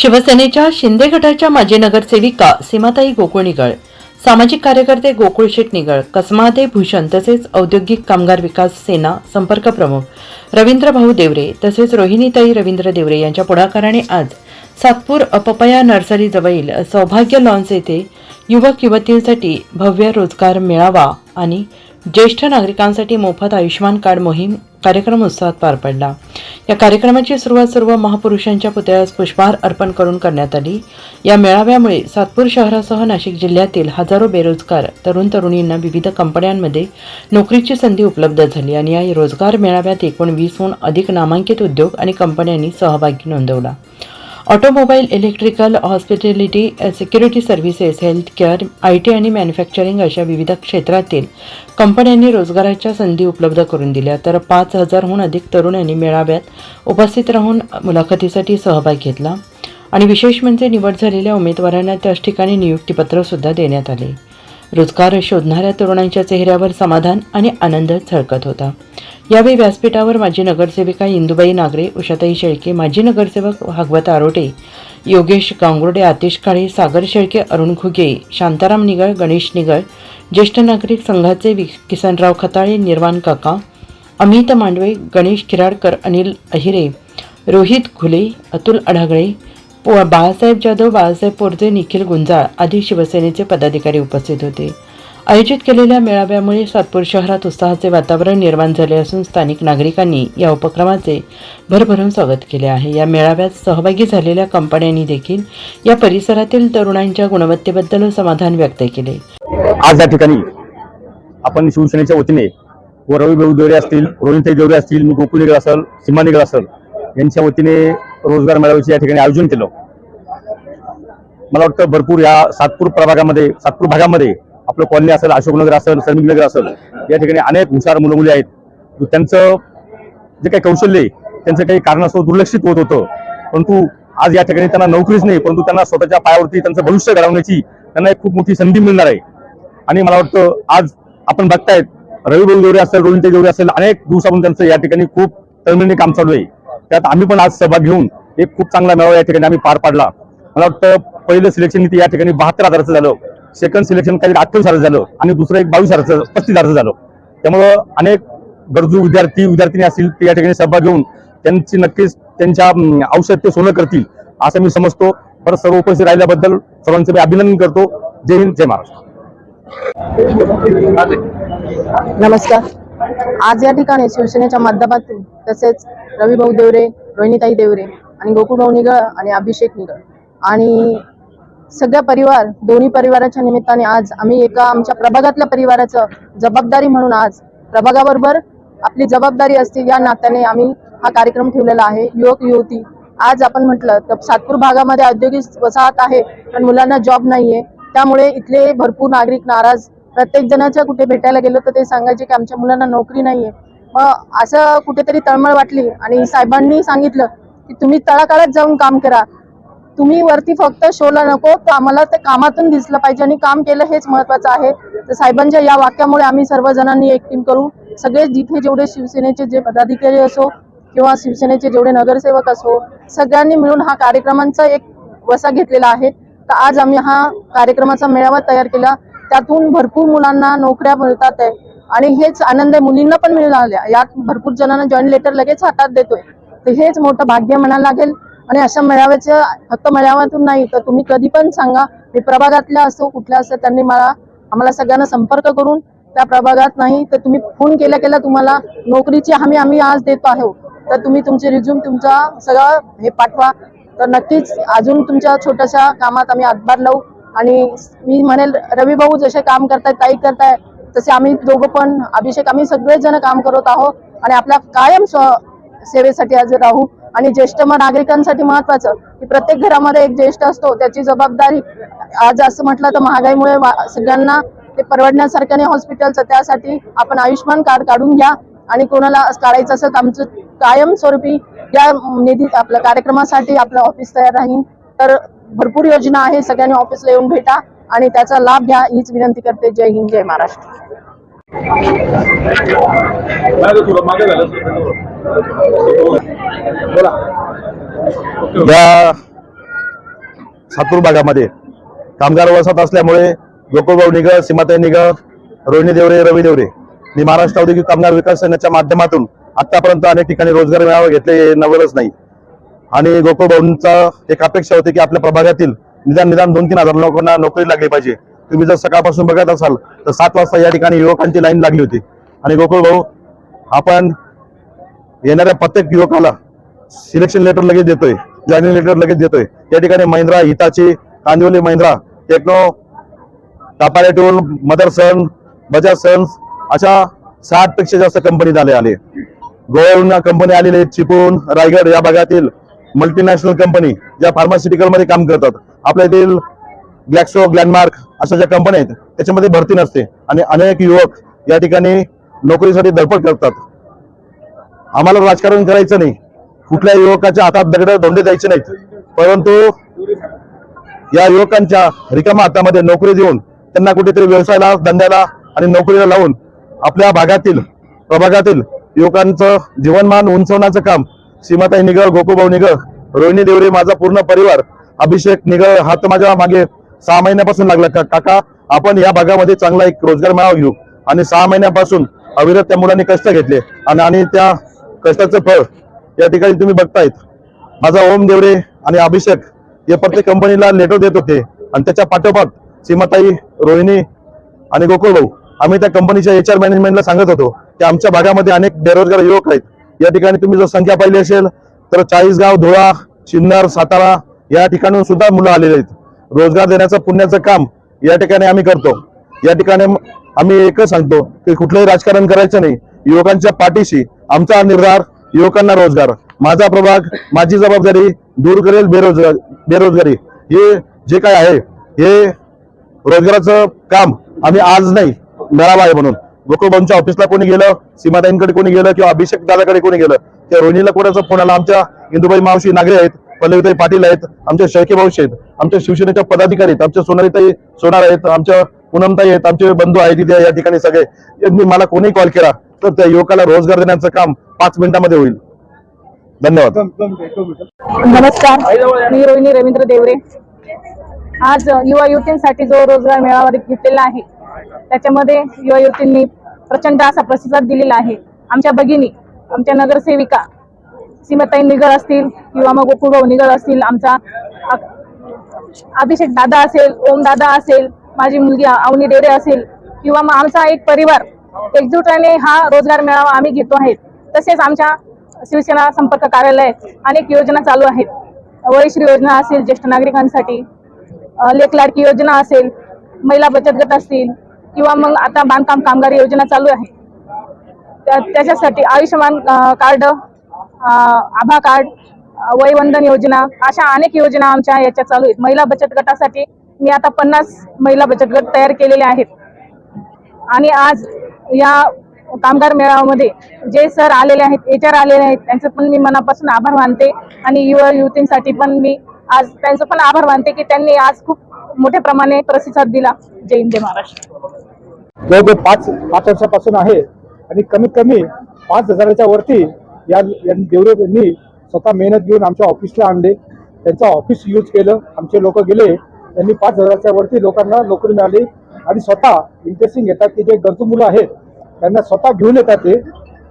शिवसेनेच्या शिंदे गटाच्या माजी नगरसेविका सीमाताई गोकुळनिगळ सामाजिक कार्यकर्ते गोकुळ शेट निगळ कसमादे भूषण तसेच औद्योगिक कामगार विकास सेना संपर्क प्रमुख रवींद्र भाऊ देवरे तसेच रोहिणीताई रवींद्र देवरे यांच्या पुढाकाराने आज सातपूर अपपया नर्सरीजवळील सौभाग्य लॉन्स येथे युवक युवतींसाठी भव्य रोजगार मेळावा आणि ज्येष्ठ नागरिकांसाठी मोफत आयुष्यमान कार्ड मोहीम कार्यक्रम उत्साहात पार पडला. या कार्यक्रमाची सुरुवात सर्व महापुरुषांच्या पुतळ्यास पुष्पहार अर्पण करून करण्यात आली. या मेळाव्यामुळे सातपूर शहरासह नाशिक जिल्ह्यातील हजारो बेरोजगार तरुण तरुणींना विविध कंपन्यांमध्ये नोकरीची संधी उपलब्ध झाली आणि या रोजगार मेळाव्यात एकूण वीसहून अधिक नामांकित उद्योग आणि कंपन्यांनी सहभागी नोंदवला. Automobile electrical hospitality security services healthcare I T आणि मॅन्युफॅक्चरिंग अशा विविध क्षेत्रातील कंपन्यांनी रोजगाराच्या संधी उपलब्ध करून दिल्या. तर पाच हजारहून अधिक तरुणांनी मेळाव्यात उपस्थित राहून मुलाखतीसाठी सहभाग घेतला आणि विशेष म्हणजे निवड झालेल्या उमेदवारांना त्याच ठिकाणी नियुक्तीपत्रसुद्धा देण्यात आले. रोजगार शोधणाऱ्या तरुणांच्या चेहऱ्यावर समाधान आणि आनंद झळकत होता. यावेळी व्यासपीठावर माजी नगरसेविका इंदुबाई नागरे उषाताई शेळके माजी नगरसेवक भागवत आरोटे योगेश गांगुर्डे आतिश काळे सागर शेळके अरुण घुगे शांताराम निगळ गणेश निगळ ज्येष्ठ नागरिक संघाचे वि किसनराव खताळे निर्वाण काका अमित मांडवे गणेश खिराडकर अनिल अहिरे रोहित घुले अतुल अढागळे पो- बाळासाहेब जाधव बाळासाहेब पोरजे निखिल गुंजाळ आदी शिवसेनेचे पदाधिकारी उपस्थित होते. आयोजित केलेल्या मेळाव्यामुळे सातपूर शहरात उत्साहाचे वातावरण निर्माण झाले असून स्थानिक नागरिकांनी या उपक्रमाचे भरभरून स्वागत केले आहे. या मेळाव्यात सहभागी झालेल्या कंपन्यांनी देखील या परिसरातील तरुणांच्या गुणवत्तेबद्दल समाधान व्यक्त केले. आज या ठिकाणी आपण शिवसेनेच्या वतीने व रवी भाऊ देवरे असतील रोहिणताई देवरे असतील मी गोकुळ निगळ असेल सीमा निगळ असेल यांच्या वतीने रोजगार मेळाव्याचे या ठिकाणी आयोजन केलं. मला वाटतं भरपूर या सातपूर प्रभागामध्ये सातपूर भागामध्ये आपलं कॉलनी असेल अशोकनगर असेल श्रमिक नगर असेल या ठिकाणी अनेक हुशार मुलं मुली आहेत त्यांचं जे काही कौशल्य आहे त्यांचं काही कारणास्तव दुर्लक्षित होत होतं. परंतु आज या ठिकाणी त्यांना नोकरीच नाही परंतु त्यांना स्वतःच्या पायावरती त्यांचं भविष्य घडवण्याची त्यांना एक खूप मोठी संधी मिळणार आहे. आणि मला वाटतं आज आपण बघतायत रवी भाऊ असेल रोहित देवरे असेल अनेक दिवसापासून त्यांचं या ठिकाणी खूप तळमळीने काम चालू आहे. त्यात आम्ही पण आज सहभाग घेऊन एक खूप चांगला मेळावा या ठिकाणी आम्ही पार पाडला. मला वाटतं पहिलं सिलेक्शन या ठिकाणी बहात्तर हजाराचं झालं. सेकंड सिलेक्शन काही अठ्ठावीस हजार झालं आणि दुसरं एक बावीस हजाराचं पस्तीस हजाराचं झालं. त्यामुळं अनेक गरजू विद्यार्थी विद्यार्थिनी असतील ते या ठिकाणी सहभाग घेऊन त्यांची नक्कीच त्यांच्या औषध ते सोनं करतील असं मी समजतो. परत सर्व उपस्थित राहिल्याबद्दल सर्वांचं मी अभिनंदन करतो. जय हिंद जय महाराष्ट्र. नमस्कार. आज या ठिकाणी शिवसेनेच्या माध्यमातून तसेच रविभाऊ देवरे रोहिणीताई देवरे आणि गोकुळभाऊ निगळ आणि अभिषेक निगळ आणि सगळ्या परिवार दोन्ही परिवाराच्या निमित्ताने आज आम्ही एका आमच्या प्रभागातल्या परिवाराचं जबाबदारी म्हणून आज प्रभागाबरोबर आपली जबाबदारी असते या नात्याने आम्ही हा कार्यक्रम ठेवलेला आहे. युवक युवती आज आपण म्हटलं तर सातपूर भागामध्ये औद्योगिक वसाहत आहे पण मुलांना जॉब नाहीये. त्यामुळे इथले भरपूर नागरिक नाराज. प्रत्येक जणाच्या कुठे भेटायला गेलो तर ते सांगायचे की आमच्या मुलांना नोकरी नाहीये. मग असं कुठेतरी तळमळ वाटली आणि साहेबांनी सांगितलं की तुम्ही तळाकाळात जाऊन काम करा. तुम्ही वरती फक्त शोला नको तर आम्हाला ते कामातून दिसलं पाहिजे आणि काम केलं हेच महत्वाचं आहे. तर साहेबांच्या या वाक्यामुळे आम्ही सर्व जणांनी एक टीम करू. सगळे जिथे जेवढे शिवसेनेचे जे पदाधिकारी असो किंवा शिवसेनेचे जेवढे नगरसेवक असो सगळ्यांनी मिळून हा कार्यक्रमांचा एक वसा घेतलेला आहे. तर आज आम्ही हा कार्यक्रमाचा मेळावा तयार केला. त्यातून भरपूर मुलांना नोकऱ्या मिळतात आहे. आणि हेच आनंद आहे. मुलींना पण मिळाल्या यात भरपूर जणांना जॉईन लेटर लगेच हातात देतोय. तर हेच मोठं भाग्य म्हणायला लागेल. आणि अशा मेळाव्याचं फक्त मेळाव्यातून नाही तर तुम्ही कधी पण सांगा मी प्रभागातल्या असो कुठल्या असो त्यांनी मला आम्हाला सगळ्यांना संपर्क करून त्या प्रभागात नाही तर तुम्ही फोन केल्या केल्या तुम्हाला नोकरीची हमी आम्ही आज देतो आहोत तर तुम्ही तुमचे रिझ्यूम तुमचा सगळं हे पाठवा. तर नक्कीच अजून तुमच्या छोट्याशा कामात आम्ही हातभार लावू. आणि मी म्हणेल रवी भाऊ जसे काम करतायत ताई करताय तसे आम्ही दोघं पण अभिषेक आम्ही सगळेच जण काम करत आहोत. आणि आपल्या कायम स्व- सेवेसाठी आज राहू. आणि ज्येष्ठ म- नागरिकांसाठी महत्वाचं की प्रत्येक घरामध्ये एक ज्येष्ठ असतो त्याची जबाबदारी आज असं म्हटलं तर महागाईमुळे सगळ्यांना ते परवडण्यासारखं नाही हॉस्पिटलचं त्यासाठी आपण आयुष्यमान कार्ड काढून घ्या आणि कोणाला काढायचं असेल तर आमचं कायमस्वरूपी या निधी आपल्या कार्यक्रमासाठी आपलं ऑफिस तयार राहील. तर भरपूर योजना आहे सगळ्यांनी ऑफिसला येऊन भेटा आणि त्याचा लाभ घ्या हीच विनंती करते. जय हिंद जय महाराष्ट्र. या सातपूर भागामध्ये कामगार वसाहत असल्यामुळे गोकुळभाऊ निगळ सीमाताई निगळ रोहिणी देवरे रवी देवरे मी महाराष्ट्र औद्योगिक कामगार विकास सेनेच्या माध्यमातून आतापर्यंत अनेक ठिकाणी रोजगार मेळावा घेतले नवरच नवलच नाही. आणि गोकुळभाऊंचा एक अपेक्षा होती की आपल्या प्रभागातील निदान निदान दोन तीन हजार लोकांना नोकरी लागली पाहिजे. तुम्ही जर सकाळपासून बघत असाल तर सात वाजता या ठिकाणी युवकांची लाईन लागली होती. आणि गोकुळ भाऊ आपण येणाऱ्या प्रत्येक युवकाला सिलेक्शन लेटर लगेच देतोय जॉईनिंग लेटर लगेच देतोय. या ठिकाणी महिंद्रा हिताची कांदिवली महिंद्रा टेक्नो टापारे टूल मदरसन बजाज सन्स अशा साठपेक्षा जास्त कंपनी झाले आले. गोवरून कंपनी आलेले आहेत, चिपळूण रायगड या भागातील मल्टीनॅशनल कंपनी ज्या फार्मास्युटिकलमध्ये काम करतात. आपल्या येथील ग्लॅक्सो ग्लॅनमार्क अशा ज्या कंपन्या आहेत त्याच्यामध्ये भरती नसते. आणि अनेक युवक या ठिकाणी नोकरीसाठी धडपड करतात. आम्हाला राजकारण करायचं नाही. कुठल्या युवकाच्या हातात दगड धोंडे द्यायचे नाहीत. परंतु या युवकांच्या रिकामा हातामध्ये नोकरी देऊन त्यांना कुठेतरी व्यवसायाला धंद्याला आणि नोकरीला लावून आपल्या भागातील प्रभागातील युवकांचं जीवनमान उंचवण्याचं काम सीमाताई निगळ गोपूभाऊ निगळ रोहिणी देवरे माझा पूर्ण परिवार अभिषेक निगळ हा तर माझ्या मागे सहा महिन्यापासून लागला. का काका आपण या भागामध्ये चांगला एक रोजगार मिळावा घेऊ. आणि सहा महिन्यापासून अविरत त्या मुलांनी कष्ट घेतले. आणि आणि त्या कष्टाचं फळ या ठिकाणी तुम्ही बघतायत. माझा ओम देवरे आणि अभिषेक हे प्रत्येक कंपनीला लेटर देत होते. आणि त्याच्या पाठोपाठ सीमाताई रोहिणी आणि गोकुळ भाऊ आम्ही त्या कंपनीच्या एच आर मॅनेजमेंटला सांगत होतो की आमच्या भागामध्ये अनेक बेरोजगार युवक आहेत. या ठिकाणी तुम्ही जर संख्या पाहिली असेल तर चाळीसगाव धुळा सिन्नर सातारा या ठिकाणून सुद्धा मुलं आलेली आहेत. रोजगार देण्याचं पुण्याचं काम या ठिकाणी आम्ही करतो. या ठिकाणी आम्ही एकच सांगतो की कुठलंही राजकारण करायचं नाही. युवकांच्या पाठीशी आमचा निर्धार युवकांना रोजगार. माझा प्रभाग माझी जबाबदारी दूर करेल बेरोजगार बेरोजगारी. हे जे काय आहे हे रोजगाराचं काम आम्ही आज नाही मेळावा आहे म्हणून. गोकुळबांच्या ऑफिसला कोणी गेलं सीमाताईंकडे कोणी गेलं किंवा अभिषेक दादाकडे कोणी गेलं त्या रोहिणीला कोणाचा फोन आला? आमच्या इंदुबाई मावशी नागरे आहेत पल्लवीताई पाटील आहेत आमच्या शेळके भाऊशी आहेत आमच्या शिवसेनेच्या पदाधिकारी आहेत आमच्या सोनारीताई सोनार आहेत आमच्या पूनमताई आहेत आमचे बंधू आहेत तिथे या ठिकाणी सगळे. मला कोणी कॉल केला? तर त्या युवकाला रोजगार देण्याचं काम पाच मिनिटामध्ये होईल. धन्यवाद. नमस्कार. मी रोहिणी रवींद्र देवरे. आज युवा युवतींसाठी जो रोजगार मेळावा घेतलेला आहे त्याच्यामध्ये युवा युवतींनी प्रचंड असा प्रतिसाद दिलेला आहे. आमच्या भगिनी आमच्या नगरसेविका सीमाताई निगळ असतील किंवा मग गोकुळभाऊ निगळ असतील आमचा अभिषेक दादा असेल ओम दादा असेल माझी मुलगी अवनी देवरे असेल किंवा मग आमचा एक परिवार एकजुटाने हा रोजगार मेळावा आम्ही घेतो आहे. तसेच आमच्या शिवसेना संपर्क कार्यालय अनेक योजना चालू आहेत. वयश्री योजना असेल ज्येष्ठ नागरिकांसाठी लेखलाडकी योजना असेल महिला बचत गट असतील किंवा मग आता बांधकाम कामगार योजना चालू आहे. त्या- त्याच्यासाठी आयुष्यमान कार्ड आभा कार्ड वयवंदन योजना अशा अनेक योजना आमच्या याच्या चालू आहेत. महिला बचत गटासाठी मी आता पन्नास महिला बचत गट तयार केलेले आहेत. आणि आज या कामगार मेळाव्यामध्ये जे सर आलेले आहेत एच आर आलेले आहेत त्यांचं पण मी मनापासून आभार मानते. आणि युवा युवतींसाठी पण मी आज त्यांचं पण आभार मानते की त्यांनी आज खूप मोठ्या प्रमाणे प्रतिसाद दिला. जय हिंद जय महाराष्ट्र. जवळजवळ पाच पाच वर्षापासून आहे आणि कमीत कमी पाच हजाराच्या वरती या देवरे यांनी स्वतः मेहनत घेऊन आमच्या ऑफिसला आणले. त्यांचं ऑफिस यूज केलं. आमचे लोक गेले. त्यांनी पाच हजाराच्या वरती लोकांना नोकरी मिळाली. आणि स्वतः इंटरेस्टिंग घेतात की जे गरजू मुलं आहेत त्यांना स्वतः घेऊन येतात ते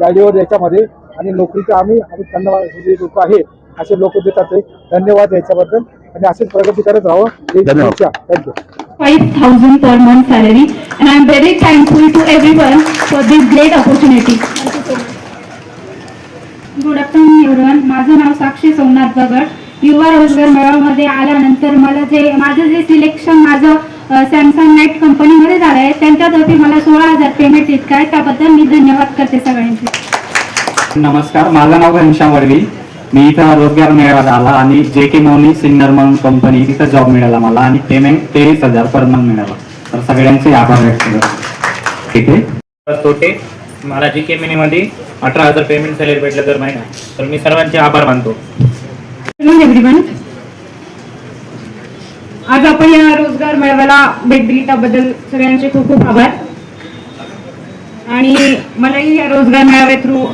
गाडीवर याच्यामध्ये. आणि नोकरीचं आम्ही आणि त्यांना जे लोक आहेत असे लोक देतात ते. धन्यवाद याच्याबद्दल. आणि अशीच प्रगती करत राहावं. ही धन्यवाद. इच्छा thank you 5,000 per month salary. And I'm very thankful to everyone for this great opportunity. Good afternoon everyone माझं नाव साक्षी सोमनाथ बगड. युवा रोजगार मेळाव्यामध्ये आल्यानंतर मला जे माझं जे सिलेक्शन माझं सॅमसंग नेट कंपनीमध्ये झालं आहे त्यांच्यातर्फे मला सोळा हजार पेमेंट इतकं आहे त्याबद्दल मी धन्यवाद करते सगळ्यांचे. नमस्कार माझं नाव घनश्याम वडवी. मी इथं रोजगार मेळावा झाला आणि जे के मोनी सिन्नर म्हणून कंपनी तिथं जॉब मिळाला मला आणि पेमेंट तेवीस हजार पर मंथ मिळाला. तर सगळ्यांचे आभार व्यक्त करतो. ठीक आहे? तोटे मला जी के मध्ये अठरा हजार पेमेंट सॅलरी भेटलं दर महिना तर मी सर्वांचे आभार मानतो. आज आपण या रोजगार मेळाव्याला भेट दिली त्याबद्दल सगळ्यांचे खूप खूप आभार. आणि मलाही या रोजगार मेळाव्या थ्रू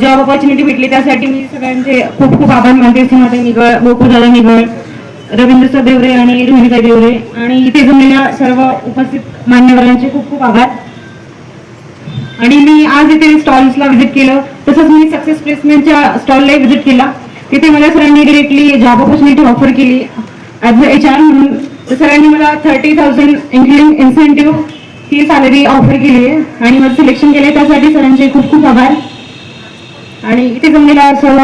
जॉब ऑपॉर्च्युनिटी भेटली त्यासाठी मी सगळ्यांचे खूप खूप आभार मानते. सीमाता निगळ गोकुळदादा निगळ रवींद्र देवरे आणि रोहिणीताई देवरे. आणि इथे जमलेल्या सर्व उपस्थित मान्यवरांचे खूप खूप आभार. आणि मी आज इथे स्टॉल्सला व्हिजिट केलं. तसंच मी सक्सेस प्लेसमेंटच्या स्टॉललाही व्हिजिट केला. तिथे मला सरांनी डिरेक्टली जॉब ऑपॉर्च्युनिटी ऑफर केली. ॲज अ एच आर म्हणून सरांनी मला थर्टी थाउजंड इन्क्लुडिंग इन्सेंटिव्ह ही सॅलरी ऑफर केली आहे. आणि मला सिलेक्शन केले त्यासाठी सरांचे खूप खूप आभार. आणि इथे जमलेल्या सर्व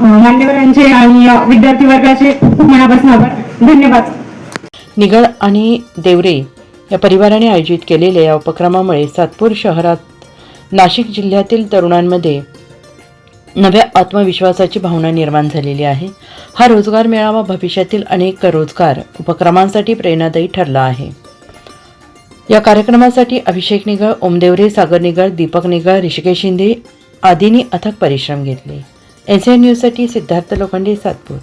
मान्यवरांचे आणि विद्यार्थी वर्गाचे खूप खूप मनापासून आभार. धन्यवाद. निगळ आणि देवरे या परिवाराने आयोजित केलेल्या या उपक्रमामुळे सातपूर शहरात नाशिक जिल्ह्यातील तरुणांमध्ये नव्या आत्मविश्वासाची भावना निर्माण झालेली आहे. हा रोजगार मेळावा भविष्यातील अनेक रोजगार उपक्रमांसाठी प्रेरणादायी ठरला आहे. या कार्यक्रमासाठी अभिषेक निगळ ओमदेवरे सागर निगळ दीपक निगळ ऋषिकेश शिंदे आदींनी अथक परिश्रम घेतले. एन न्यूजसाठी सिद्धार्थ लोखंडे सातपूर.